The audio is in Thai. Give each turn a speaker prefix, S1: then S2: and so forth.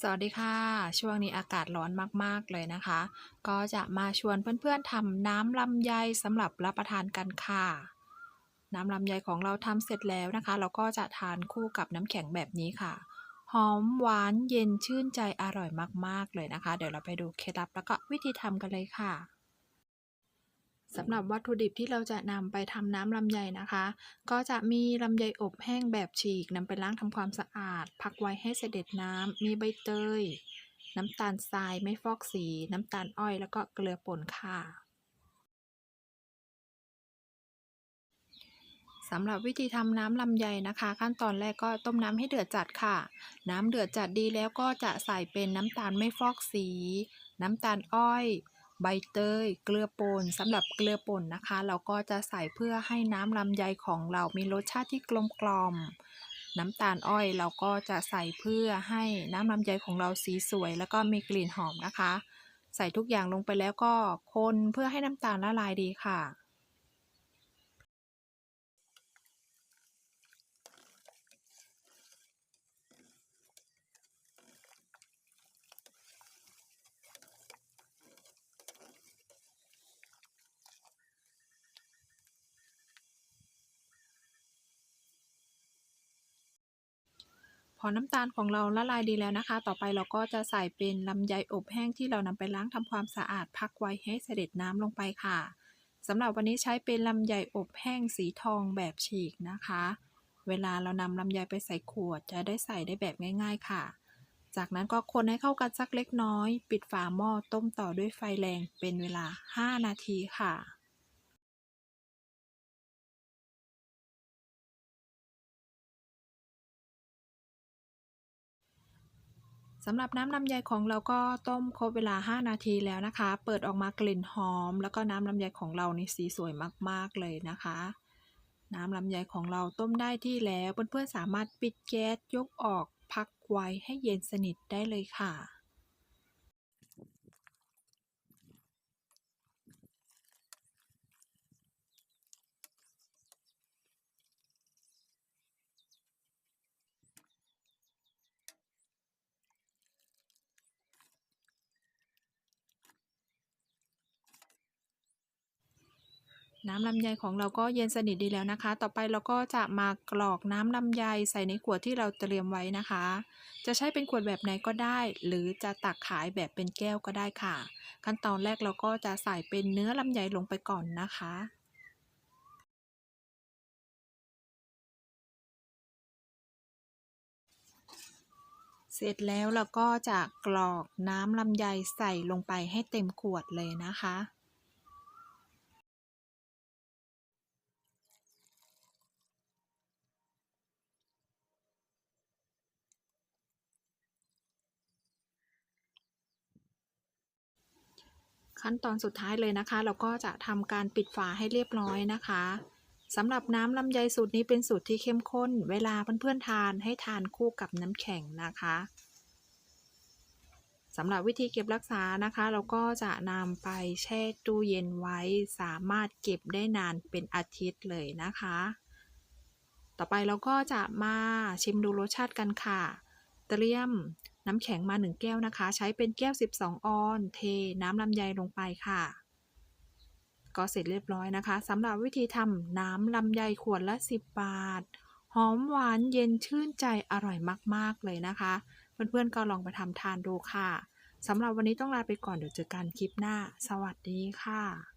S1: สวัสดีค่ะ ช่วงนี้อากาศร้อนมากๆเลยนะคะ ก็จะมาชวนเพื่อนๆทำน้ำลำไยสำหรับรับประทานกันค่ะ น้ำลำไยของเราทำเสร็จแล้วนะคะ เราก็จะทานคู่กับน้ำแข็งแบบนี้ค่ะ หอมหวานเย็นชื่นใจอร่อยมากๆเลยนะคะ เดี๋ยวเราไปดูเคล็ดลับแล้วก็วิธีทำกันเลยค่ะ สำหรับวัตถุดิบที่เราจะนำไปทำน้ำลำไยนะคะ ก็จะมีลำไยอบแห้งแบบฉีกนำไปล้างทำความสะอาด พักไว้ให้เสด็จน้ำมีใบเตย น้ำตาลทรายไม่ฟอกสี น้ำตาลอ้อยแล้วก็เกลือป่นค่ะสำหรับวิธีทำน้ำลำไยนะคะ ขั้นตอนแรกก็ต้มน้ำให้เดือดจัดค่ะ น้ำเดือดจัดดีแล้วก็จะใส่เป็นน้ำตาลไม่ฟอกสี น้ำตาลอ้อย ใบเตย เกลือป่นสำหรับเกลือป่นนะคะ เราก็จะใส่เพื่อให้น้ำลำไยของเรามีรสชาติที่กลมกล่อม น้ำตาลอ้อยเราก็จะใส่เพื่อให้น้ำลำไยของเราสีสวย แล้วก็มีกลิ่นหอมนะคะ ใส่ทุกอย่างลงไปแล้วก็คนเพื่อให้น้ำตาลละลายดีค่ะ พอน้ำตาลของเราละลายดีแล้วนะคะ ต่อไปเราก็จะใส่เป็นลำไยอบแห้งที่เรานำไปล้างทำความสะอาดพักไว้ให้เสด็จน้ำลงไปค่ะสำหรับวันนี้ใช้เป็นลำไยอบแห้งสีทองแบบฉีกนะคะ เวลาเรานำลำไยไปใส่ขวดจะได้ใส่ได้แบบง่าย ๆค่ะ จากนั้นก็คนให้เข้ากันสักเล็กน้อย ปิดฝาหม้อต้มต่อด้วยไฟแรงเป็นเวลา 5 นาทีค่ะ สำหรับน้ำลำไยของเราก็ต้มครบเวลา 5 นาทีแล้วนะคะ เปิดออกมากลิ่นหอม แล้วก็น้ำลำไยของเรานี่สีสวยมากๆเลยนะคะ น้ำลำไยของเราต้มได้ที่แล้วเพื่อนๆสามารถปิดแก๊สยกออกพักไว้ให้เย็นสนิทได้เลยค่ะ น้ำลำไยของเราก็เย็นสนิทดีแล้วนะคะ ต่อไปเราก็จะมากรอกน้ำลำไยใส่ในขวดที่เราเตรียมไว้นะคะ จะใช้เป็นขวดแบบไหนก็ได้ หรือจะตักขายแบบเป็นแก้วก็ได้ค่ะ ขั้นตอนแรกเราก็จะใส่เป็นเนื้อลำไยลงไปก่อนนะคะเสร็จแล้วเราก็จะกรอกน้ำลำไยใส่ลงไปให้เต็มขวดเลยนะคะ ขั้นตอนสุดท้ายเลยนะคะ เราก็จะทำการปิดฝาให้เรียบร้อยนะคะสำหรับน้ำลำไยสูตรนี้เป็นสูตรที่เข้มข้น เวลาเพื่อนๆทานให้ทานคู่กับน้ำแข็งนะคะสำหรับวิธีเก็บรักษานะคะ เราก็จะนำไปแช่ตู้เย็นไว้ สามารถเก็บได้นานเป็นอาทิตย์เลยนะคะ ต่อไปเราก็จะมาชิมดูรสชาติกันค่ะ เตรียม น้ำแข็งมา 1 แก้วนะคะ ใช้เป็นแก้ว 12 ออน เทน้ำลำไยลงไปค่ะ ก็เสร็จเรียบร้อยนะคะสำหรับวิธีทำน้ำลำไยขวดละ 10 บาท หอมหวานเย็นชื่นใจอร่อยมากๆเลยนะคะ เพื่อนๆก็ลองไปทำทานดูค่ะสำหรับวันนี้ต้องลาไปก่อนเดี๋ยวเจอกันคลิปหน้า สวัสดีค่ะ